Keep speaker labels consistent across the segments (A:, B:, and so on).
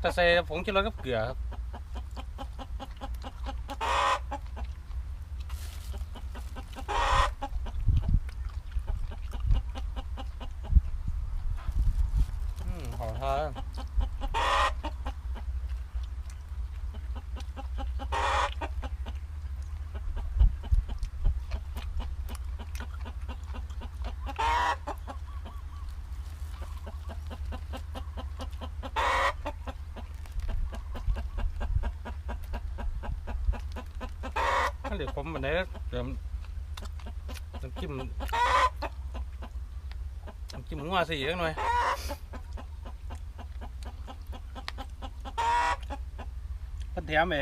A: แต่ใส่ผงชูรสกับเกลือครับอืมขอทานถ้า เหลือผมมันได้เดี๋ยวน้ำจิ้มน้ำจิ้มงัวสิอีกหน่อยเพันแถมไอ้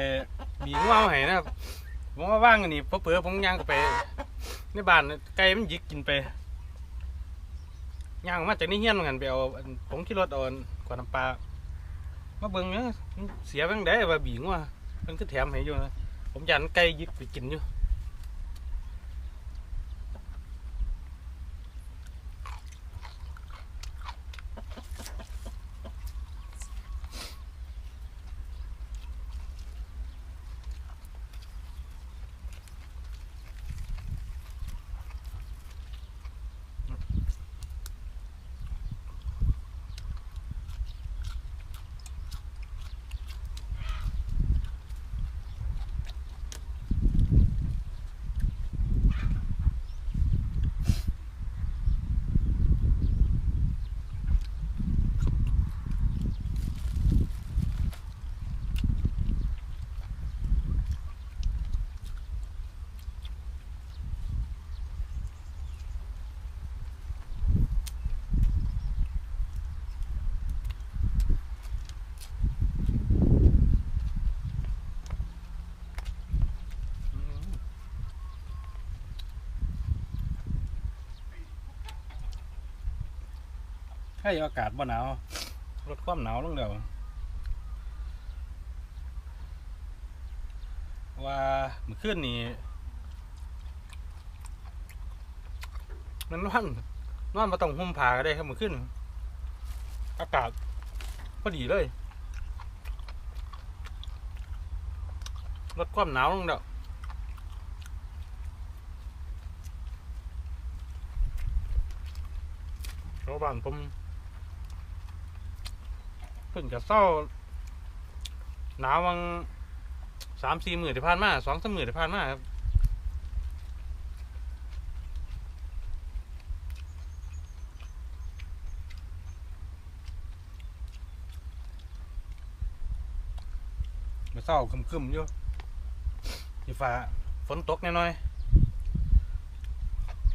A: บีงัวมาให้นะครับผมว่าว่างอันนี้เพอเผื่อผมย่างไปในบ้านไก่มันหยิกกินไปย่างมาจากนี่เฮี้ยนเหมือนกันไปเอาผงขี้รถอาอันกวาน้ำปลามาเบิ่งเนี่ยเสียไปจั่งได้ว่าบีงัวมันก็แถมให้อยู่นะ ผมยันไก่หยิกไปกินอยู่ ให้อากาศบ่หนาวลดความหนาวลงเดี๋ยวว่าเมื่อคืนนี้มันนอนนอนมาต้องห่มผ้าก็ได้ครับเมื่อคืนอากาศพอดีเลยลดความหนาวลงเดี๋ยวชาวบ้านผม พิ่นกับเศร้าหนาววังสามสี่หมื่นที่ผ่านมาสองสามหมื่นที่ผ่านมาครับมาเศร้าคึมๆอยู่ที่ฟ้าฝนตกแน่น้อยๆ